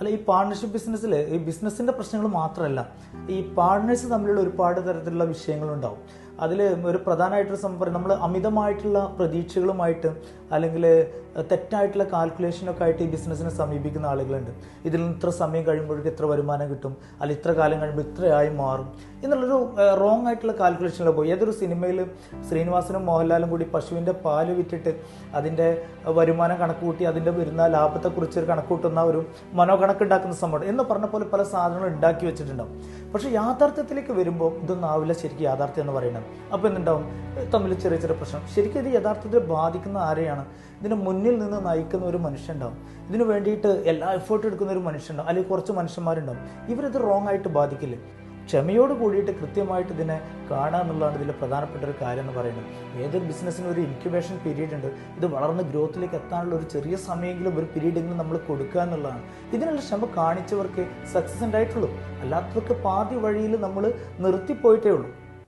അല്ല ഈ പാർട്ണർഷിപ്പ് ബിസിനസ്സിൽ ഈ ബിസിനസ്സിന്റെ പ്രശ്നങ്ങൾ മാത്രമല്ല ഈ പാർട്ട്നേഴ്സ് തമ്മിലുള്ള ഒരുപാട് തരത്തിലുള്ള വിഷയങ്ങളുണ്ടാവും. അതിൽ ഒരു പ്രധാനമായിട്ടൊരു സംഭവം പറയും. നമ്മൾ അമിതമായിട്ടുള്ള പ്രതീക്ഷകളുമായിട്ട് അല്ലെങ്കിൽ തെറ്റായിട്ടുള്ള കാൽക്കുലേഷനൊക്കെ ആയിട്ട് ഈ ബിസിനസ്സിനെ സമീപിക്കുന്ന ആളുകളുണ്ട്. ഇതിൽ നിന്ന് ഇത്ര സമയം കഴിയുമ്പോഴേക്ക് ഇത്ര വരുമാനം കിട്ടും. അല്ലെങ്കിൽ ഇത്ര കാലം കഴിയുമ്പോൾ ഇത്രയായി മാറും. എന്നുള്ളൊരു റോങ് ആയിട്ടുള്ള കാൽക്കുലേഷനിൽ പോയി. ഏതൊരു സിനിമയിൽ ശ്രീനിവാസനും മോഹൻലാലും കൂടി പശുവിന്റെ പാൽ വിറ്റിട്ട് അതിന്റെ വരുമാനം കണക്കുകൂട്ടി അതിന്റെ വരുന്ന ലാഭത്തെക്കുറിച്ച് ഒരു കണക്ക് കൂട്ടുന്ന ഒരു മനോകണക്കുണ്ടാക്കുന്ന സംഭവം എന്ന് പറഞ്ഞ പോലെ പല സാധനങ്ങൾ ഉണ്ടാക്കി വെച്ചിട്ടുണ്ടാവും. പക്ഷേ യാഥാർത്ഥ്യത്തിലേക്ക് വരുമ്പോൾ ഇതൊന്നും ആവില്ല ശരിക്കും യാഥാർത്ഥ്യം എന്ന് പറയുന്നത്. അപ്പോൾ എന്തുണ്ടാവും? തമ്മിൽ ചെറിയ ചെറിയ പ്രശ്നം. ശരിക്കും ഇത് യഥാർത്ഥത്തിൽ ബാധിക്കുന്ന ആരെയാണ്? ഇതിന് മുന്നിൽ നിന്ന് നയിക്കുന്ന ഒരു മനുഷ്യനുണ്ടാവും. ഇതിനു വേണ്ടിയിട്ട് എല്ലാ എഫേർട്ട് എടുക്കുന്ന ഒരു മനുഷ്യനുണ്ടാവും. അല്ലെങ്കിൽ കുറച്ച് മനുഷ്യന്മാരുണ്ടാവും. ഇവരിത് റോങ് ആയിട്ട് ബാധിക്കില്ലേ? ക്ഷമയോട് കൂടിയിട്ട് കൃത്യമായിട്ട് ഇതിനെ കാണുക എന്നുള്ളതാണ് ഇതിലെ പ്രധാനപ്പെട്ട ഒരു കാര്യം എന്ന് പറയുന്നത്. ഏതൊരു ബിസിനസ്സിനും ഒരു ഇൻക്യുബേഷൻ പീരീഡ് ഉണ്ട്. ഇത് വളർന്ന് ഗ്രോത്തിലേക്ക് എത്താനുള്ള ഒരു ചെറിയ സമയമെങ്കിലും ഒരു പീരീഡെങ്കിലും നമ്മൾ കൊടുക്കുക എന്നുള്ളതാണ്. ഇതിനുള്ള ക്ഷമ കാണിച്ചവർക്ക് സക്സസ് ഉണ്ടായിട്ടുള്ളൂ. അല്ലാത്തവർക്ക് പാതി വഴിയിൽ നമ്മൾ നിർത്തിപ്പോയിട്ടേ ഉള്ളൂ.